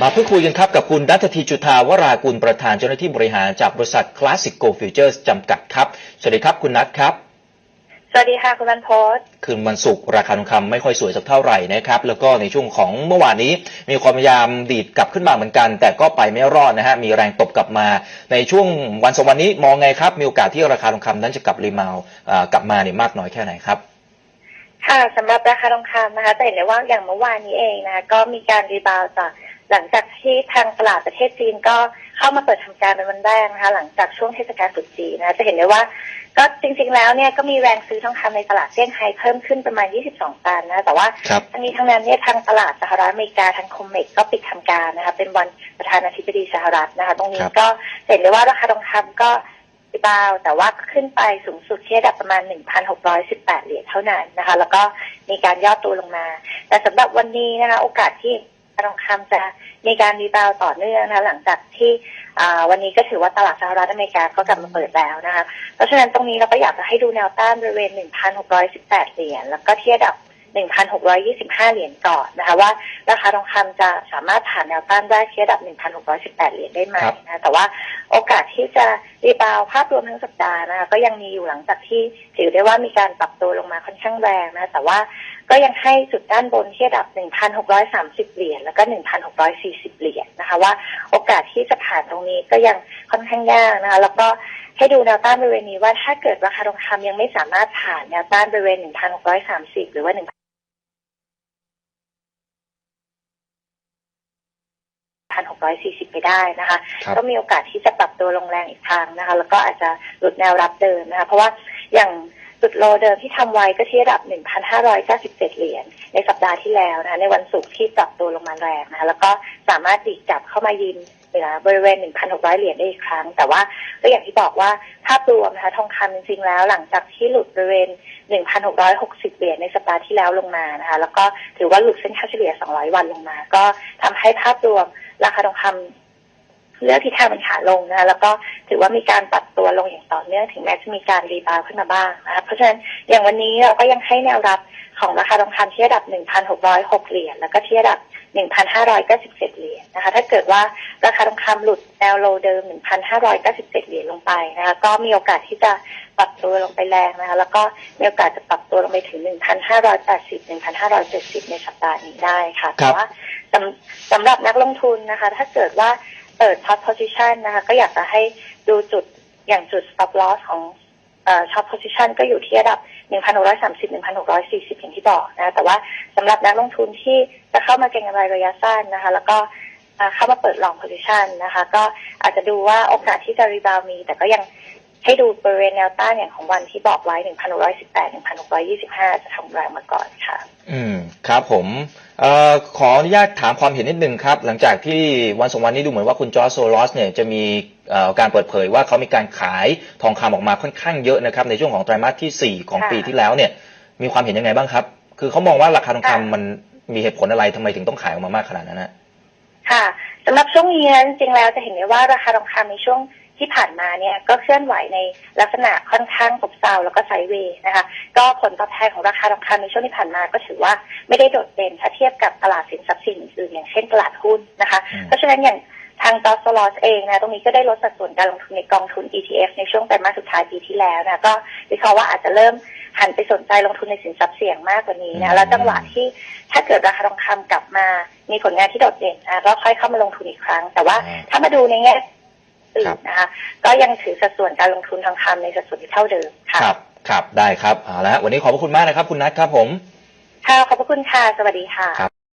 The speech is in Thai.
มาพูดคุยกันครับกับคุณดัตทีจุธาวรากุลประธานเจ้าหน้าที่บริหารจากบริษัท Classic Go Futures จำกัดครับ สวัสดีครับคุณนัทครับสวัสดีค่ะ คุณบรรพศคืนวันศุกร์ราคาทองคำไม่ค่อยสวยสักเท่าไหร่นะครับ แล้วก็ในช่วงของเมื่อวานนี้ มีความพยายามดีดกลับขึ้นมาเหมือนกัน แต่ก็ไปไม่รอดนะฮะมีแรงตบกลับมา ในช่วงวันสองวันนี้มองไงครับ มีโอกาสที่ราคาทองคำนั้นจะกลับรีมาวด์อ่ากลับมาเนี่ยมากน้อยแค่ไหนครับ ค่ะสำหรับราคาทองคำนะคะจะเห็นได้ว่าอย่างเมื่อวานนี้เองนะคะก็มีการรีบาวด์จากหลังจากที่ทางตลาดประเทศจีนก็เข้ามาเปิดทำการเป็นวันแรกนะคะหลังจากช่วงเทศกาลตรุษจีนนะคะจะเห็นได้ว่าก็จริง ๆ แล้วเนี่ยก็มีแรงซื้อทองคำในตลาดเซี่ยงไฮ้เพิ่มขึ้นประมาณ 22 ตันนะแต่ว่าครับทั้งนี้ทั้งนั้นเนี่ยทางตลาดสหรัฐอเมริกาทางคอมเมกก็ปิดทำการนะคะเป็นวันประธานาธิบดีสหรัฐนะคะ ตรงนี้ครับก็เห็นได้ว่าราคาทองคำก็ รีบาแต่ว่าขึ้นไปสูงสุดที่ระดับประมาณ 1,618 เหรียญเท่านั้นนะคะ แล้วก็มีการย่อตัวลงมา แต่สำหรับวันนี้นะคะโอกาสที่ทองคำจะมีการรีบาวต่อเนื่องนะคะหลังจากที่วันนี้ก็ถือว่าตลาดสหรัฐอเมริกาก็กลับมาเปิดแล้วนะคะ เพราะฉะนั้นตรงนี้เราก็อยากจะให้ดูแนวต้านบริเวณ 1,618 เหรียญแล้วก็ที่ระดับ 1,625 เหรียญก่อนนะคะว่าราคาทองคำจะสามารถผ่านแนวต้านได้ที่ระดับ 1,618 เหรียญได้ไหมครับนะแต่ว่าโอกาสที่จะรีบาวด์ภาพรวมทั้งสัปดาห์นะคะก็ยังมีอยู่หลังจากที่ถือได้ว่ามีการปรับตัวลงมาค่อนข้างแรงนะแต่ว่าก็ยังให้จุดด้านบนที่ระดับ 1,630 เหรียญแล้วก็ 1,640 เหรียญนะคะว่าโอกาสที่จะผ่านตรงนี้ก็ยังค่อนข้างยากนะคะแล้วก็ให้ดูแนวต้านบริเวณนี้ว่าถ้าเกิดราคาทองคำยังไม่สามารถผ่านแนวต้านบริเวณ 1,630 หรือว่า 1,640 ไปได้นะคะ ครับ ก็มีโอกาสที่จะปรับตัวลงแรงอีกทางนะคะ แล้วก็อาจจะหลุดแนวรับเดิมนะคะ เพราะว่าอย่างจุดโลเดิมที่ทำไว้ก็ที่ระดับ 1,597 เหรียญในสัปดาห์ที่แล้วนะคะ ในวันศุกร์ที่ปรับตัวลงมาแรงนะคะ แล้วก็สามารถดีดกลับเข้ามายืนเหนือบริเวณ 1,600 เหรียญได้อีกครั้ง แต่ว่าก็อย่างที่บอกว่าภาพรวมนะคะทองคำจริงๆแล้วหลังจากที่หลุดบริเวณ 1,660 เหรียญในสัปดาห์ที่แล้วลงมานะคะ แล้วก็ถือว่าหลุดเส้นค่าเฉลี่ย 200 วันลงมา ก็ทำให้ภาพรวม ราคาทองคำเลือกทิศทางเป็นขาลงนะแล้วก็ถือว่ามีการปรับตัวลงอย่างต่อเนื่องถึงแม้จะมีการรีบาวขึ้นมาบ้างนะคะเพราะฉะนั้นอย่างวันนี้เราก็ยังให้แนวรับของราคาทองคำที่ระดับ 1,606 เหรียญแล้วก็ที่ระดับ 1,597 เหรียญนะคะ ถ้าเกิดว่าราคาทองคำหลุดแนวโลเดิม 1,597 เหรียญลงไปนะคะ ก็มีโอกาสที่จะปรับตัวลงไปแรงนะคะ แล้วก็มีโอกาสจะปรับตัวลงไปถึง 1,580 1,570 ในสัปดาห์นี้ได้ค่ะแต่ว่าสำสำหรับนักลงทุนนะคะ ถ้าเกิดว่าเปิดช็อตโพซิชันนะคะ ก็อยากจะให้ดูจุดอย่างจุด stop loss ของ ช็อตโพซิชันก็อยู่ที่ระดับ 1,630 1,640 อย่างที่บอกนะแต่ว่าสำหรับนักลงทุนที่จะเข้ามาเก็งกำไรระยะสั้นนะคะ แล้วก็เข้ามาเปิดลองโพซิชันนะคะ ก็อาจจะดูว่าโอกาสที่จะรีบาวมี แต่ก็ยัง ให้ดูบริเวณแนวต้านอย่างของวันที่บอกไว้1,618 1,625จะทำแรงมาก่อนค่ะ อืมครับผมเอ่อขออนุญาตถามความเห็นนิดนึงครับ หลังจากที่วันสองวันนี้ดูเหมือนว่าคุณจอร์จโซลอสเนี่ยจะมีเอ่อการเปิดเผยว่าเขามีการขายทองคำออกมาค่อนข้างเยอะนะครับ ในช่วงของไตรมาสที่ 4 ของค่ะปีที่แล้วเนี่ยมีความเห็นยังไงบ้างครับ คือเขามองว่าราคาทองคำค่ะมันมีเหตุผลอะไรทำไมถึงต้องขายออกมามากขนาดนั้นนะค่ะสำหรับช่วงนี้นะจริงๆแล้วจะเห็นได้ว่าราคาทองคำในช่วง ที่ผ่านมาเนี่ยก็เคลื่อนไหวในลักษณะค่อนข้างซบเซาแล้วก็ไซด์เวย์นะคะ ก็ผลตอบแทนของราคาทองคำในช่วงที่ผ่านมาก็ถือว่าไม่ได้โดดเด่นถ้าเทียบกับตลาดสินทรัพย์สินอื่นๆอย่างเช่นตลาดหุ้นนะคะอืมเพราะฉะนั้นอย่างทางจอสลอสเองนะตรงนี้ก็ได้ลดสัดส่วนการลงทุนในกองทุน ETF ในช่วงไตรมาสสุดท้ายปีที่แล้วนะก็วิเคราะห์ว่าอาจจะเริ่มหันไปสนใจลงทุนในสินทรัพย์เสี่ยงมากกว่านี้นะแล้วจังหวะที่ถ้าเกิดราคาทองคำกลับมา มีผลงานที่โดดเด่นนะก็ค่อยเข้ามาลงทุนอีกครั้ง แต่ว่าอ่าถ้ามาดูในแง่ อื่ครันบนะคะ ก็ยังถือสัดส่วนการลงทุนทองคำในสัดส่วนที่เท่าเดิมค่ะครับครับได้ครับเอาละฮะวันนี้ขอบพระคุณมากนะครับ คุณนัทครับผมค่ะขอบพระคุณค่ะสวัสดีค่ะ